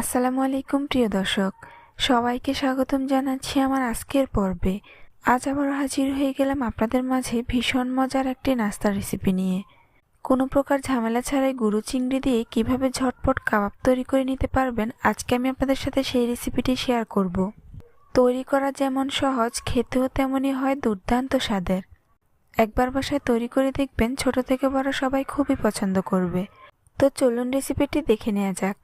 আসসালামু আলাইকুম, প্রিয় দর্শক। সবাইকে স্বাগতম জানাচ্ছি আমার আজকের পর্বে। আজ আবার হাজির হয়ে গেলাম আপনাদের মাঝে ভীষণ মজার একটি নাস্তার রেসিপি নিয়ে। কোনো প্রকার ঝামেলা ছাড়াই গুরু চিংড়ি দিয়ে কীভাবে ঝটপট কাবাব তৈরি করে নিতে পারবেন, আজকে আমি আপনাদের সাথে সেই রেসিপিটি শেয়ার করব। তৈরি করা যেমন সহজ, খেতেও তেমনই হয় দুর্দান্ত স্বাদের। একবার বাসায় তৈরি করে দেখবেন ছোট থেকে বড় সবাই খুবই পছন্দ করবে। তো চলুন রেসিপিটি দেখে নেওয়া যাক।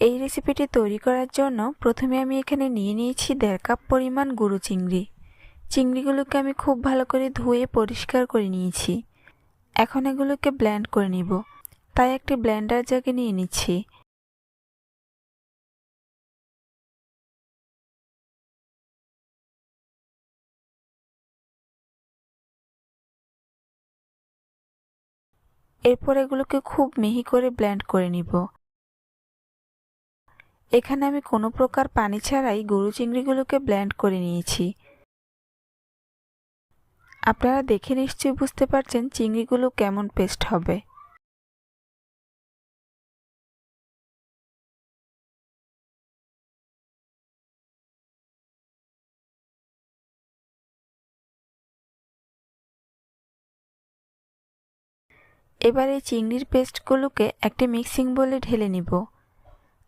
এই রেসিপিটি তৈরি করার জন্য প্রথমে আমি এখানে নিয়ে নিয়েছি দেড় কাপ পরিমাণ গুঁড়ো চিংড়ি। চিংড়িগুলোকে আমি খুব ভালো করে ধুয়ে পরিষ্কার করে নিয়েছি। এখন এগুলোকে ব্ল্যান্ড করে নিব। তাই একটি ব্ল্যান্ডার জাগে নিয়ে নিচ্ছি। এরপর এগুলোকে খুব মিহি করে ব্ল্যান্ড করে নিব। এখানে আমি কোনো প্রকার পানি ছাড়াই গরু চিংড়িগুলোকে ব্ল্যান্ড করে নিয়েছি। আপনারা দেখে নিশ্চয়ই বুঝতে পারছেন চিংড়িগুলো কেমন পেস্ট হবে। এবার এই চিংড়ির পেস্টগুলোকে একটি মিক্সিং বলে ঢেলে নিব।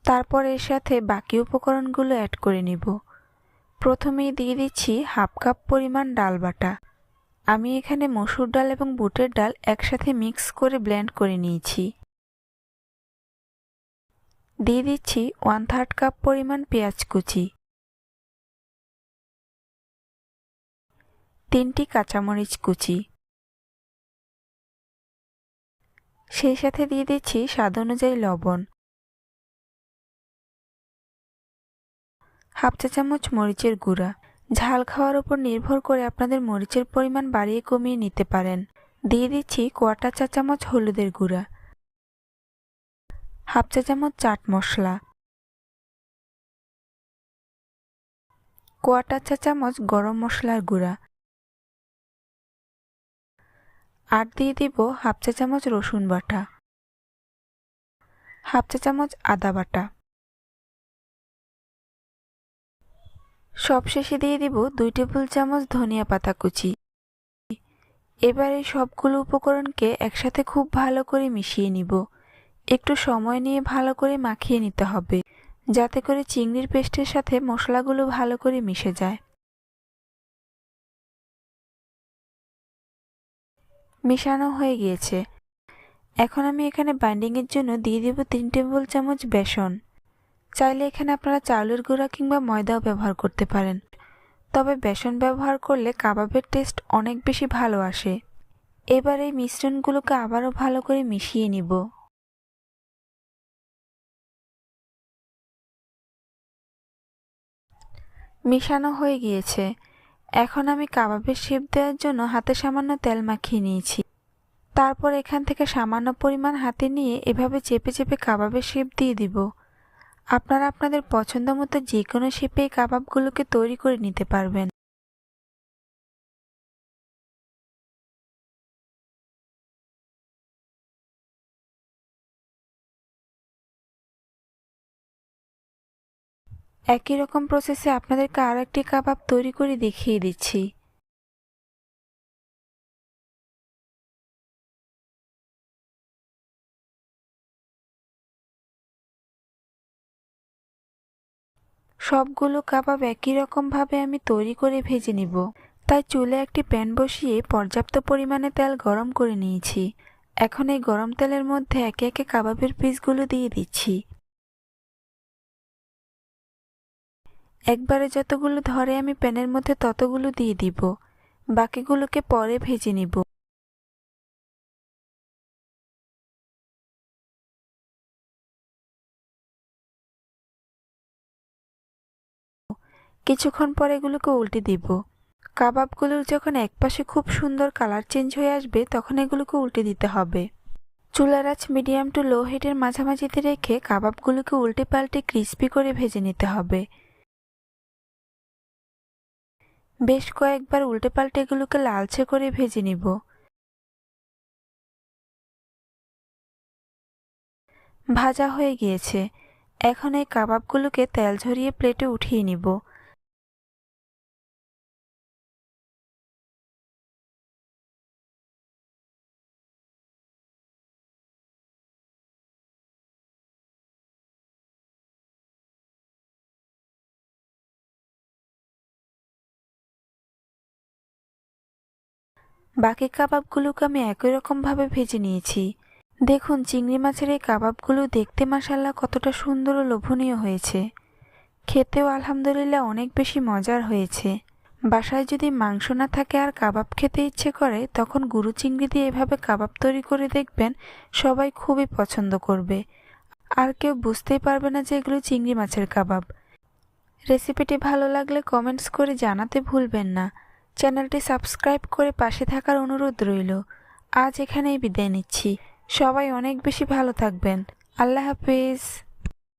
তারপর এর সাথে বাকি উপকরণগুলো অ্যাড করে নিব। প্রথমেই দিয়ে দিচ্ছি হাফ কাপ পরিমাণ ডাল বাটা। আমি এখানে মসুর ডাল এবং বুটের ডাল একসাথে মিক্স করে ব্লেন্ড করে নিয়েছি। দিয়ে দিচ্ছি ওয়ান থার্ড কাপ পরিমাণ পেঁয়াজ কুচি। তিনটি কাঁচামরিচ কুচি। সেই সাথে দিয়ে দিচ্ছি স্বাদ অনুযায়ী লবণ। হাফ চা চামচ মরিচের গুঁড়া। ঝাল খাওয়ার উপর নির্ভর করে আপনাদের মরিচের পরিমাণ বাড়িয়ে কমিয়ে নিতে পারেন। দিয়ে দিচ্ছি কোয়াটা চা চামচ হলুদের গুঁড়া। হাফ চা চামচ চাট মশলা। কোয়াটা চা চামচ গরম মশলার গুঁড়া। আর দিয়ে দিব হাফ চা চামচ রসুন বাটা, হাফ চা চামচ আদা বাটা। সবশেষে দিয়ে দিব দুই টেবিল চামচ ধনিয়া পাতা কুচি। এবার এই সবগুলো উপকরণকে একসাথে খুব ভালো করে মিশিয়ে নিব। একটু সময় নিয়ে ভালো করে মাখিয়ে নিতে হবে, যাতে করে চিংড়ির পেস্টের সাথে মশলাগুলো ভালো করে মিশে যায়। মিশানো হয়ে গিয়েছে। এখন আমি এখানে বাইন্ডিংয়ের জন্য দিয়ে দেব তিন টেবিল চামচ বেসন। চাইলে এখানে আপনারা চাউলের গুঁড়া কিংবা ময়দাও ব্যবহার করতে পারেন। তবে বেসন ব্যবহার করলে কাবাবের টেস্ট অনেক বেশি ভালো আসে। এবার এই মিশ্রণগুলোকে আবারও ভালো করে মিশিয়ে নিব। মিশানো হয়ে গিয়েছে। এখন আমি কাবাবের শেপ দেওয়ার জন্য হাতে সামান্য তেল মাখিয়ে নিয়েছি। তারপর এখান থেকে সামান্য পরিমাণ হাতে নিয়ে এভাবে চেপে চেপে কাবাবের শেপ দিয়ে দিব। আপনারা আপনাদের পছন্দ মতো যে কোনো শেপে কাবাবগুলোকে তৈরি করে নিতে পারবেন। একই রকম প্রসেসে আপনাদেরকে আরও একটি কাবাব তৈরি করে দেখিয়ে দিচ্ছি। সবগুলো কাবাব একই রকমভাবে আমি তৈরি করে ভেজে নিব। তাই চুলে একটি প্যান বসিয়ে পর্যাপ্ত পরিমাণে তেল গরম করে নিয়েছি। এখন এই গরম তেলের মধ্যে একে একে কাবাবের পিসগুলো দিয়ে দিচ্ছি। একবারে যতগুলো ধরে আমি প্যানের মধ্যে ততগুলো দিয়ে দিব, বাকিগুলোকে পরে ভেজে নিব। কিছুক্ষণ পর এগুলোকে উল্টে দিব। কাবাবগুলোর যখন একপাশে খুব সুন্দর কালার চেঞ্জ হয়ে আসবে, তখন এগুলোকে উল্টে দিতে হবে। চুলার আঁচ মিডিয়াম টু লো হিটের মাঝামাঝিতে রেখে কাবাবগুলোকে উল্টে পাল্টে ক্রিস্পি করে ভেজে নিতে হবে। বেশ কয়েকবার উল্টে পাল্টে এগুলোকে লালচে করে ভেজে নিব। ভাজা হয়ে গিয়েছে। এখন এই কাবাবগুলোকে তেল ঝরিয়ে প্লেটে উঠিয়ে নিব। বাকি কাবাবগুলোকে আমি একই রকমভাবে ভেজে নিয়েছি। দেখুন, চিংড়ি মাছের এই কাবাবগুলো দেখতে মাসাল্লাহ কতটা সুন্দর ও লোভনীয় হয়েছে। খেতেও আলহামদুলিল্লাহ অনেক বেশি মজার হয়েছে। বাসায় যদি মাংস না থাকে আর কাবাব খেতে ইচ্ছে করে, তখন গুরু চিংড়ি দিয়ে এভাবে কাবাব তৈরি করে দেখবেন সবাই খুবই পছন্দ করবে। আর কেউ বুঝতেই পারবে না যে এগুলো চিংড়ি মাছের কাবাব। রেসিপিটি ভালো লাগলে কমেন্টস করে জানাতে ভুলবেন না। চ্যানেলটি সাবস্ক্রাইব করে পাশে থাকার অনুরোধ রইল। আজ এখানেই বিদায় নিচ্ছি। সবাই অনেক বেশি ভালো থাকবেন। আল্লাহ হাফিজ।